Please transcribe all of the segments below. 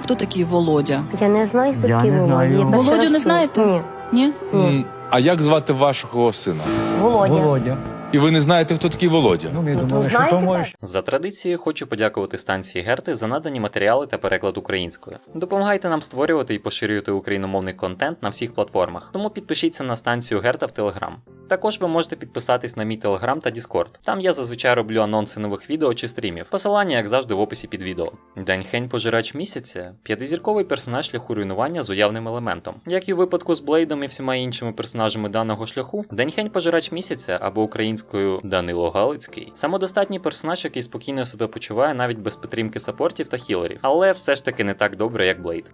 хто такий Володя. Я не знаю, хто Я такий не Володя. знаю. Володю не знаєте? Ні. Ні? Ні. М, А як звати вашого сина? Володя. Володя. І ви не знаєте, хто такий Володя? Ну, ми Ну, думали, то що знаєте, то може? За традицією хочу подякувати станції Герти за надані матеріали та переклад українською. Допомагайте нам створювати і поширювати україномовний контент на всіх платформах, тому підпишіться на станцію Герта в Телеграм. Також ви можете підписатись на мій Телеграм та Діскорд. Там я зазвичай роблю анонси нових відео чи стрімів. Посилання, як завжди, в описі під відео. Деньхень пожирач місяця п'ятизірковий персонаж шляху руйнування з уявним елементом. Як і у випадку з Блейдом і всіма іншими персонажами даного шляху, Деньхень пожирач місяця або українською Данило Галицький самодостатній персонаж, який спокійно себе почуває навіть без підтримки саппортів та хілерів, але все ж таки не так добре, як Блейд.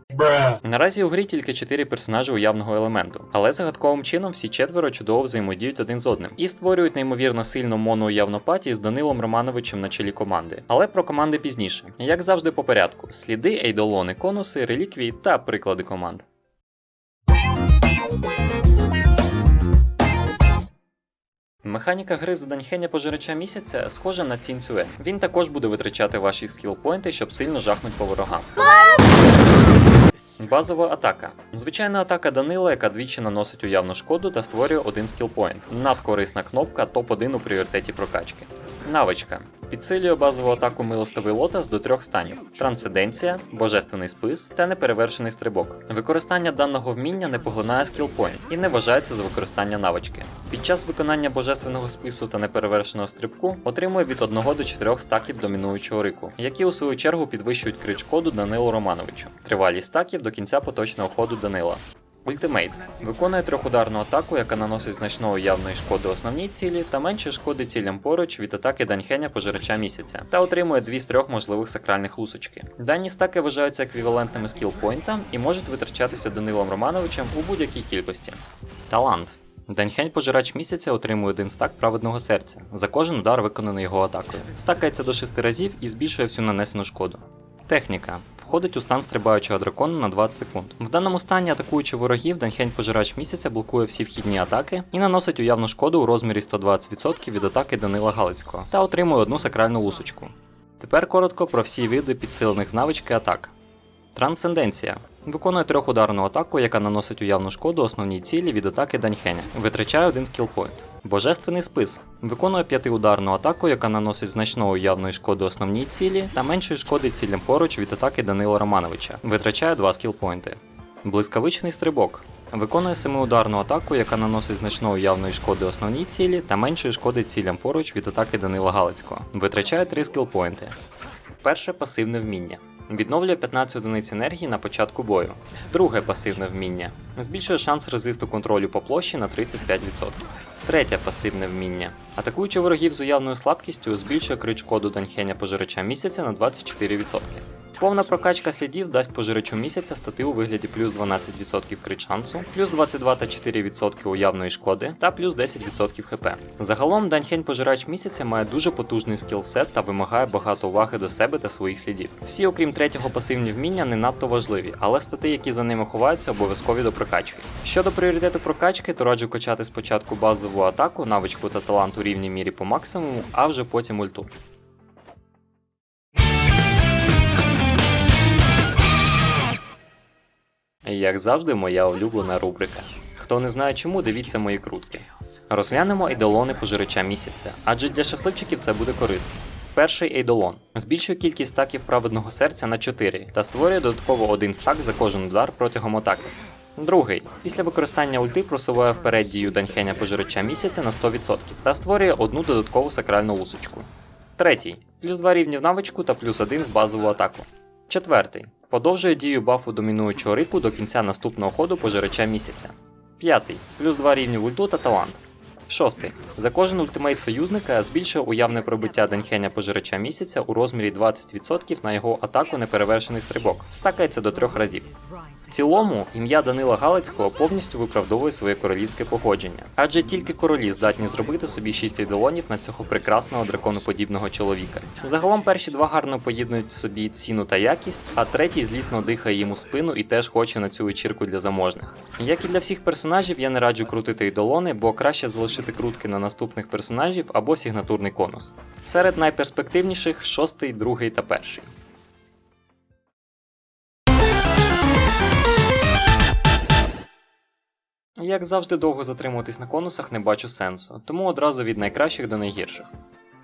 Наразі у грі тільки 4 персонажі уявного елементу, але загадковим чином всі четверо чудово взаємодіють один з одним і створюють неймовірно сильну моноуявну паті з Данилом Романовичем на чолі команди. Але про команди пізніше. Як завжди по порядку: сліди, ейдолони, конуси, реліквії та приклади команд. Механіка гри за Даньхеня пожирача місяця схожа на Цінцюе. Він також буде витрачати ваші скілпойнти, щоб сильно жахнуть по ворогам. Базова атака. Звичайна атака Данила, яка двічі наносить уявну шкоду та створює один скілпойнт. Надкорисна кнопка топ-1 у пріоритеті прокачки. Навичка. Підсилює базову атаку милостивий лотос до трьох станів: трансценденція, божественний спис та неперевершений стрибок. Використання даного вміння не поглинає скілпоінт і не вважається за використання навички. Під час виконання божественного спису та неперевершеного стрибку отримує від 1 до 4 стаків домінуючого рику, які у свою чергу підвищують крит шкоду Данилу Романовичу. Тривалість стаків до кінця поточного ходу Данила. Ультимейт виконує трьохударну атаку, яка наносить значно уявної шкоди основній цілі та менше шкоди цілям поруч від атаки Даньхеня пожирача місяця, та отримує дві з трьох можливих сакральних лусочки. Дані стаки вважаються еквівалентними скілпойнтам і можуть витрачатися Данилом Романовичем у будь-якій кількості. Талант. Даньхень пожирач місяця отримує один стак праведного серця за кожен удар, виконаний його атакою. Стакається до 6 разів і збільшує всю нанесену шкоду. Техніка. Входить у стан стрибаючого дракона на 20 секунд. В даному стані, атакуючи ворогів, Данхень пожирач місяця блокує всі вхідні атаки і наносить уявну шкоду у розмірі 120% від атаки Данила Галицького та отримує одну сакральну лусочку. Тепер коротко про всі види підсилених з навички атак. Трансценденція. Виконує трьохударну атаку, яка наносить уявну шкоду основній цілі від атаки Даньхеня. Витрачає один скілпойнт. Божественний спис. Виконує п'ятиударну атаку, яка наносить значно уявної шкоди основній цілі та меншої шкоди цілям поруч від атаки Данила Романовича. Витрачає два скілпойнти. Блискавичний стрибок. Виконує семиударну атаку, яка наносить значно уявної шкоди основній цілі та меншої шкоди цілям поруч від атаки Данила Галицького. Витрачає 3 скілпойнти. Перше пасивне вміння. Відновлює 15 одиниць енергії на початку бою. Друге пасивне вміння. Збільшує шанс резисту контролю по площі на 35%. Третє пасивне вміння. Атакуючи ворогів з уявною слабкістю, збільшує крит шкоду Даньхеня пожирача місяця на 24%. Повна прокачка слідів дасть пожирачу місяця стати у вигляді плюс 12% крит шансу, плюс 22 та 4% уявної шкоди та плюс 10% хп. Загалом Даньхень пожирач місяця має дуже потужний скілсет та вимагає багато уваги до себе та своїх слідів. Всі, окрім третього пасивні вміння, не надто важливі, але стати, які за ними ховаються, обов'язкові до прокачки. Щодо пріоритету прокачки, то раджу качати спочатку базову атаку, навичку та талант у рівній мірі по максимуму, а вже потім ульту. Як завжди, моя улюблена рубрика. Хто не знає чому, дивіться мої крутки. Розглянемо ейдолони пожирача місяця, адже для щасливчиків це буде корисно. Перший ейдолон збільшує кількість стаків праведного серця на 4 та створює додатково один стак за кожен удар протягом атаки. Другий після використання ульти просуває вперед дію Даньхеня пожирача місяця на 100% та створює одну додаткову сакральну лусочку. Третій плюс 2 рівні в навичку та плюс 1 в базову атаку. Четвертий подовжує дію бафу домінуючого рику до кінця наступного ходу пожирача місяця. П'ятий плюс 2 рівні ульту та талант. Шостий. За кожен ультимейт союзника збільшує уявне пробиття Денхеня пожирача місяця у розмірі 20% на його атаку неперевершений стрибок. Стакається до трьох разів. В цілому, ім'я Данила Галицького повністю виправдовує своє королівське походження, адже тільки королі здатні зробити собі 6 ідолонів на цього прекрасного драконоподібного чоловіка. Загалом перші два гарно поєднують собі ціну та якість, а третій злісно дихає йому спину і теж хоче на цю вечірку для заможних. Як і для всіх персонажів, я не раджу крутити ідолони, бо краще залишити крутки на наступних персонажів або сигнатурний конус. Серед найперспективніших шостий, другий та перший. Як завжди, довго затримуватись на конусах не бачу сенсу, тому одразу від найкращих до найгірших.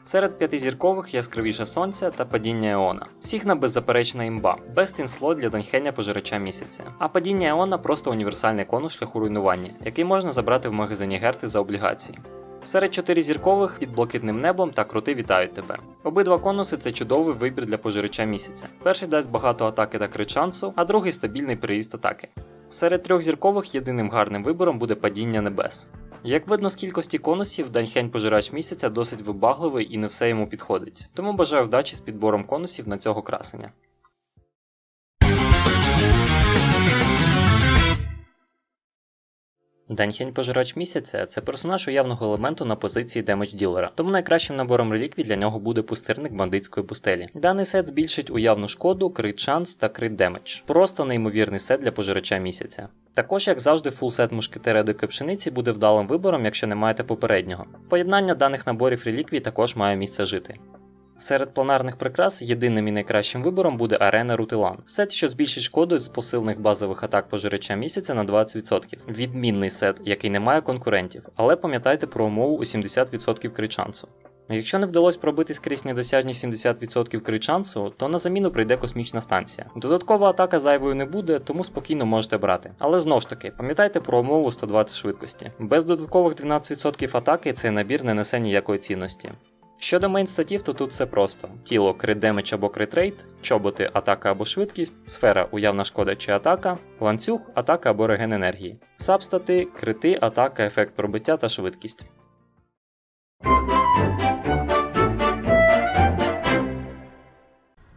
Серед п'ятизіркових яскравіше сонця та падіння Еона. Сігна беззаперечна імба, best in для даньхеня пожирача місяця. А падіння Еона просто універсальний конус шляху руйнування, який можна забрати в магазині Герти за облігації. Серед чотиризіркових під блакитним небом та крути вітають тебе. Обидва конуси це чудовий вибір для пожирача місяця. Перший дасть багато атаки та крит шансу, а другий стабільний переїзд атаки. Серед трьохзіркових єдиним гарним вибором буде падіння небес. Як видно з кількості конусів, Даньхень пожирач місяця досить вибагливий і не все йому підходить, тому бажаю вдачі з підбором конусів на цього красення. Даньхень пожирач місяця це персонаж уявного елементу на позиції демедж ділера, тому найкращим набором реліквій для нього буде пустирник бандитської пустелі. Даний сет збільшить уявну шкоду, крит шанс та крит демедж. Просто неймовірний сет для пожирача місяця. Також, як завжди, фулсет мушкетера дикої пшениці буде вдалим вибором, якщо не маєте попереднього. Поєднання даних наборів реліквій також має місце жити. Серед планарних прикрас єдиним і найкращим вибором буде арена Рутилан. Сет, що збільшить шкоду з посилених базових атак пожирача місяця на 20%. Відмінний сет, який не має конкурентів, але пам'ятайте про умову у 70% крит шансу. Якщо не вдалося пробити скрізь недосяжні 70% крит шансу, то на заміну прийде космічна станція. Додаткова атака зайвою не буде, тому спокійно можете брати. Але знов ж таки, пам'ятайте про умову 120 швидкості. Без додаткових 12% атаки цей набір не несе ніякої цінності. Щодо мейн статів, то тут все просто: тіло крит демедж або крит рейд, чоботи, атака або швидкість, сфера уявна шкода чи атака, ланцюг, атака або реген енергії, сабстати, крити, атака, ефект пробиття та швидкість.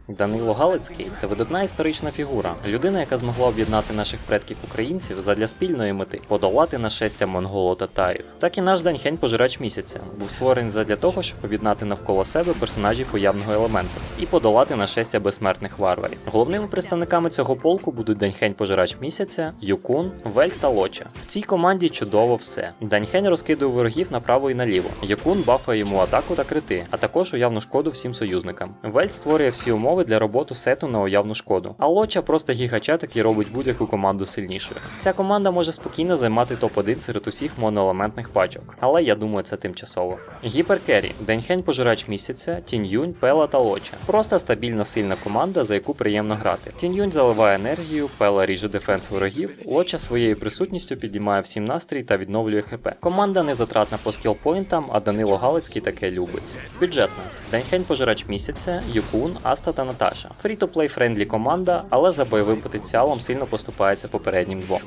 Данило Галицький це видатна історична фігура, людина, яка змогла об'єднати наших предків українців задля спільної мети подолати нашестя монголо-татарів. Так і наш Даньхень пожирач місяця був створений задля того, щоб об'єднати навколо себе персонажів уявного елементу і подолати нашестя безсмертних варварів. Головними представниками цього полку будуть Даньхень пожирач місяця, Юкун, Вель та Лоча. В цій команді чудово все. Даньхень розкидує ворогів направо і наліво. Юкун бафає йому атаку та крити, а також уявну шкоду всім союзникам. Вель створює всі умови для роботи сету на уявну шкоду. А Лоча просто гігачат, і робить будь-яку команду сильнішою. Ця команда може спокійно займати топ-1 серед усіх моноелементних пачок, але я думаю, це тимчасово. Гіперкері, Деньхень пожирач місяця, Тінь Юнь, Пела та Лоча. Просто стабільна сильна команда, за яку приємно грати. Тінь Юнь заливає енергію, Пела ріже дефенс ворогів, Лоча своєю присутністю підіймає всім настрій та відновлює ХП. Команда не затратна по скілпоінтам, а Данило Галицький таке любить. Бюджетна. Деньхень пожирач місяця, Юкун, Аста та Наташа. Фрі-то-плей френдлі команда, але за бойовим потенціалом сильно поступається попереднім двом.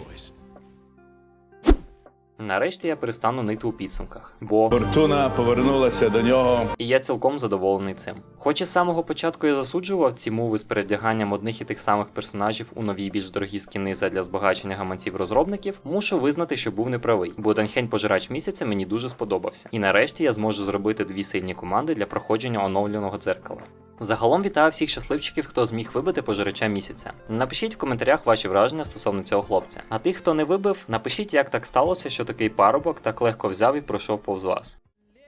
Нарешті я перестану нити у підсумках, бо Фортуна повернулася до нього. і я цілком задоволений цим. Хоч і з самого початку я засуджував ці мови з передяганням одних і тих самих персонажів у нові більш дорогі скіни задля збагачення гаманців розробників, мушу визнати, що був неправий, бо Данхень пожирач місяця мені дуже сподобався. І нарешті я зможу зробити дві сильні команди для проходження оновленого дзеркала. Загалом вітаю всіх щасливчиків, хто зміг вибити пожирача місяця. Напишіть в коментарях ваші враження стосовно цього хлопця. А тих, хто не вибив, напишіть, як так сталося, що такий парубок так легко взяв і пройшов повз вас.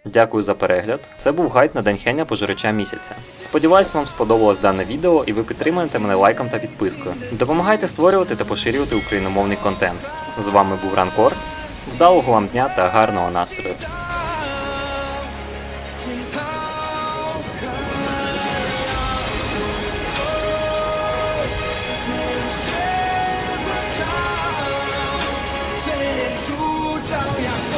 Дякую за перегляд. Це був гайд на Деньхеня пожирача місяця. Сподіваюсь, вам сподобалось дане відео і ви підтримуєте мене лайком та підпискою. Допомагайте створювати та поширювати україномовний контент. З вами був Ранкор. Вдалого вам дня та гарного настрою! tell ya.